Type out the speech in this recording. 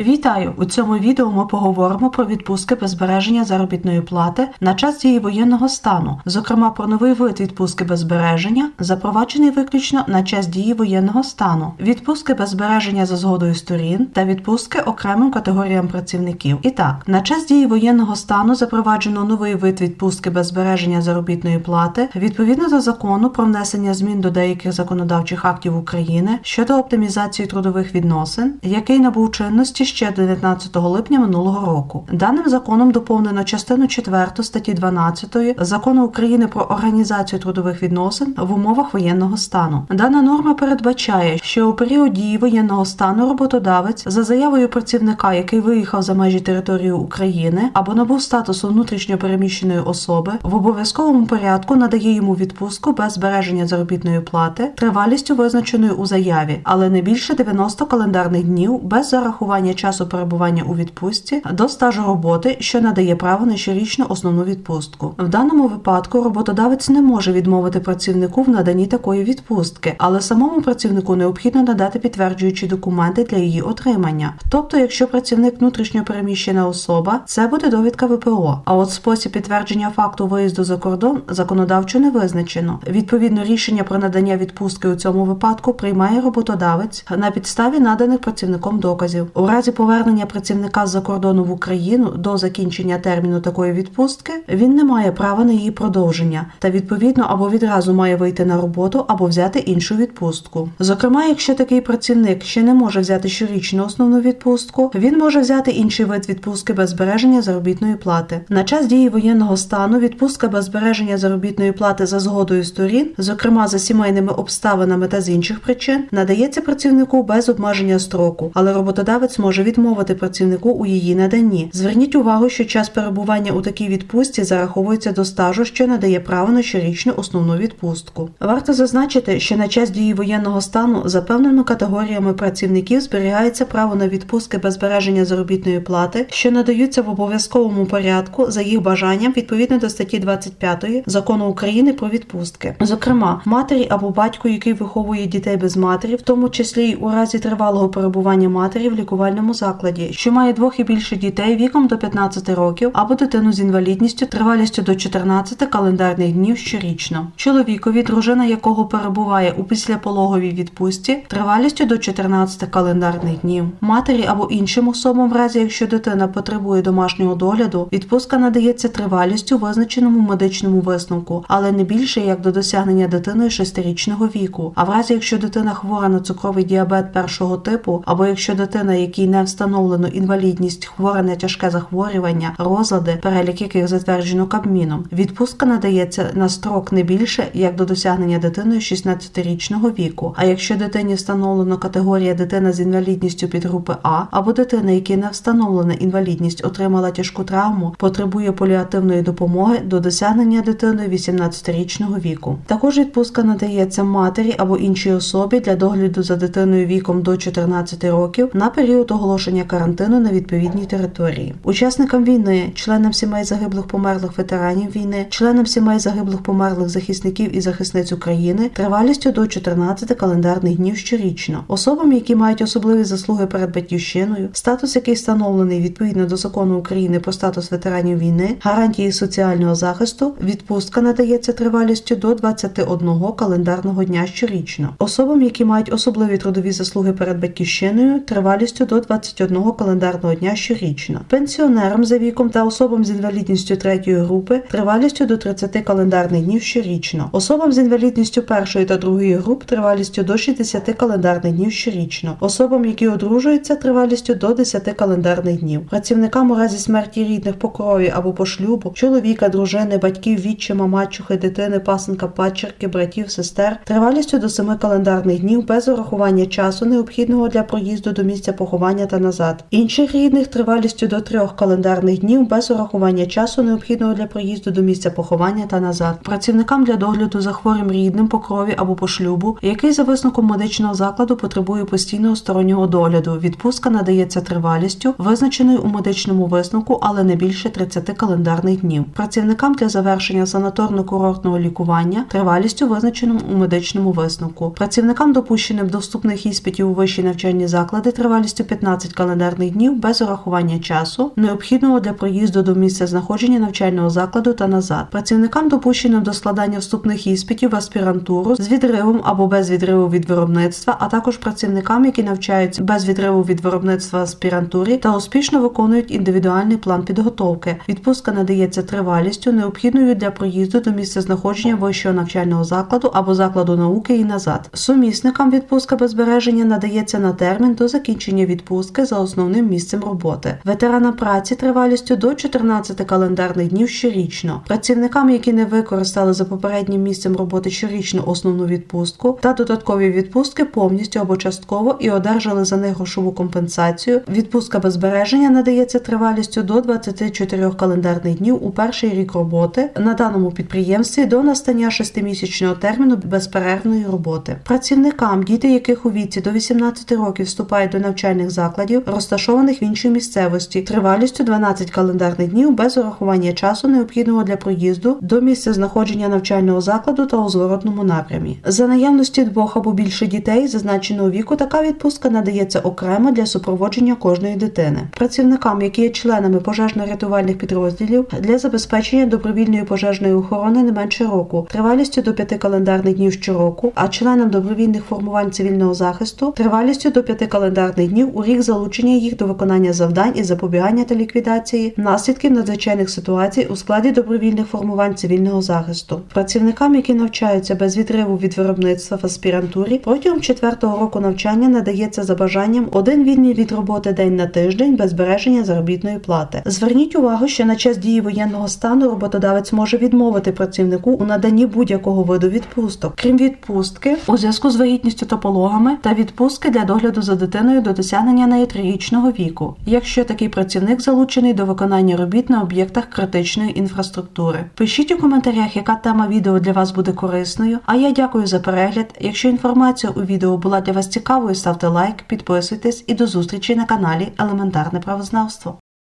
Вітаю! У цьому відео ми поговоримо про відпустки без збереження заробітної плати на час дії воєнного стану, зокрема про новий вид відпустки без збереження, запроваджений виключно на час дії воєнного стану, відпустки без збереження за згодою сторін та відпустки окремим категоріям працівників. І так, на час дії воєнного стану запроваджено новий вид відпустки без збереження заробітної плати відповідно до закону про внесення змін до деяких законодавчих актів України щодо оптимізації трудових відносин, який набув чинності ще 19 липня минулого року. Даним законом доповнено частину 4 статті 12 закону України про організацію трудових відносин в умовах воєнного стану. Дана норма передбачає, що у період дії воєнного стану роботодавець за заявою працівника, який виїхав за межі території України або набув статусу внутрішньо переміщеної особи, в обов'язковому порядку надає йому відпустку без збереження заробітної плати тривалістю визначеною у заяві, але не більше 90 календарних днів без зарахування часу перебування у відпустці до стажу роботи, що надає право на щорічну основну відпустку. В даному випадку роботодавець не може відмовити працівнику в наданні такої відпустки, але самому працівнику необхідно надати підтверджуючі документи для її отримання. Тобто, якщо працівник внутрішньо переміщена особа, це буде довідка ВПО. А от спосіб підтвердження факту виїзду за кордон законодавчо не визначено. Відповідно, рішення про надання відпустки у цьому випадку приймає роботодавець на підставі наданих працівником доказів. У разі повернення працівника з-за кордону в Україну до закінчення терміну такої відпустки він не має права на її продовження та відповідно або відразу має вийти на роботу, або взяти іншу відпустку. Зокрема, якщо такий працівник ще не може взяти щорічну основну відпустку, він може взяти інший вид відпустки без збереження заробітної плати. На час дії воєнного стану відпустка без збереження заробітної плати за згодою сторін, зокрема за сімейними обставинами та з інших причин, надається працівнику без обмеження строку, але роботодавець може відмовити працівнику у її наданні. Зверніть увагу, що час перебування у такій відпустці зараховується до стажу, що надає право на щорічну основну відпустку. Варто зазначити, що на час дії воєнного стану за певними категоріями працівників зберігається право на відпустки без збереження заробітної плати, що надаються в обов'язковому порядку за їх бажанням відповідно до статті 25 закону України про відпустки. Зокрема, матері або батьку, який виховує дітей без матері, в тому числі й у разі тривалого перебування матері в лікувальному закладі, що має двох і більше дітей віком до 15 років, або дитину з інвалідністю тривалістю до 14 календарних днів щорічно. Чоловікові, дружина якого перебуває у післяпологовій відпустці, тривалістю до 14 календарних днів. Матері або іншим особам, в разі якщо дитина потребує домашнього догляду, відпустка надається тривалістю визначеному медичному висновку, але не більше як до досягнення дитиною 6-річного віку. А в разі якщо дитина хвора на цукровий діабет першого типу, або якщо дитина, якій не встановлено інвалідність, хвора на тяжке захворювання, розлади, перелік яких затверджено Кабміном, відпустка надається на строк не більше як до досягнення дитиною 16-річного віку. А якщо дитині встановлено категорія дитина з інвалідністю підгрупи А, або дитина, якій не встановлена інвалідність, отримала тяжку травму, потребує поліативної допомоги до досягнення дитиною 18-річного віку. Також відпустка надається матері або іншій особі для догляду за дитиною віком до 14 років на період оголошення карантину на відповідній території. Учасникам війни, членам сімей загиблих померлих ветеранів війни, членам сімей загиблих померлих захисників і захисниць України тривалістю до 14 календарних днів щорічно, особам, які мають особливі заслуги перед батьківщиною, статус який встановлений відповідно до закону України про статус ветеранів війни, гарантії соціального захисту, відпустка надається тривалістю до 21 календарного дня щорічно. Особам, які мають особливі трудові заслуги перед батьківщиною, тривалістю до 21 календарного дня щорічно. Пенсіонерам за віком та особам з інвалідністю третьої групи тривалістю до 30 календарних днів щорічно. Особам з інвалідністю першої та другої груп тривалістю до 60 календарних днів щорічно. Особам, які одружуються, тривалістю до 10 календарних днів. Працівникам у разі смерті рідних по крові або по шлюбу, чоловіка, дружини, батьків, відчима, мачухи, дитини, пасенка, падчерки, братів, сестер, тривалістю до 7 календарних днів без урахування часу, необхідного для проїзду до місця поховання та назад. Інших рідних тривалістю до 3 календарних днів без урахування часу, необхідного для проїзду до місця поховання та назад. Працівникам для догляду за хворим рідним по крові або по шлюбу, який за висновком медичного закладу потребує постійного стороннього догляду. Відпустка надається тривалістю, визначеною у медичному висновку, але не більше 30 календарних днів. Працівникам для завершення санаторно-курортного лікування тривалістю визначеному у медичному висновку. Працівникам, допущеним до вступних іспитів у вищі навчальні заклади тривалістю 15 календарних днів без урахування часу, необхідного для проїзду до місця знаходження навчального закладу та назад. Працівникам допущеним до складання вступних іспитів в аспірантуру з відривом або без відриву від виробництва, а також працівникам, які навчаються без відриву від виробництва аспірантурі та успішно виконують індивідуальний план підготовки. Відпустка надається тривалістю, необхідною для проїзду до місця знаходження вищого навчального закладу або закладу науки і назад. Сумісникам відпустка без збереження надається на термін до закінчення відпустки за основним місцем роботи. Ветеранам праці тривалістю до 14 календарних днів щорічно. Працівникам, які не використали за попереднім місцем роботи щорічну основну відпустку та додаткові відпустки повністю або частково і одержали за них грошову компенсацію. Відпустка без збереження надається тривалістю до 24 календарних днів у перший рік роботи на даному підприємстві до настання 6-місячного терміну безперервної роботи. Працівникам, діти яких у віці до 18 років вступають до навчальних закладів, розташованих в іншій місцевості, тривалістю 12 календарних днів без урахування часу, необхідного для проїзду до місця знаходження навчального закладу та у зворотному напрямі. За наявності двох або більше дітей зазначеного віку така відпустка надається окремо для супроводження кожної дитини. Працівникам, які є членами пожежно-рятувальних підрозділів для забезпечення добровільної пожежної охорони не менше року, тривалістю до 5 календарних днів щороку, а членам добровільних формувань цивільного захисту тривалістю до 5 календарних днів у рік залучення їх до виконання завдань із запобігання та ліквідації наслідків надзвичайних ситуацій у складі добровільних формувань цивільного захисту. Працівникам, які навчаються без відриву від виробництва в аспірантурі, протягом четвертого року навчання надається за бажанням один вільний від роботи день на тиждень без збереження заробітної плати. Зверніть увагу, що на час дії воєнного стану роботодавець може відмовити працівнику у наданні будь-якого виду відпусток, крім відпустки у зв'язку з вагітністю та пологами та відпустки для догляду за дитиною до досягнення неї трирічного віку, якщо такий працівник залучений до виконання робіт на об'єктах критичної інфраструктури. Пишіть у коментарях, яка тема відео для вас буде корисною. А я дякую за перегляд. Якщо інформація у відео була для вас цікавою, ставте лайк, підписуйтесь і до зустрічі на каналі Елементарне правознавство.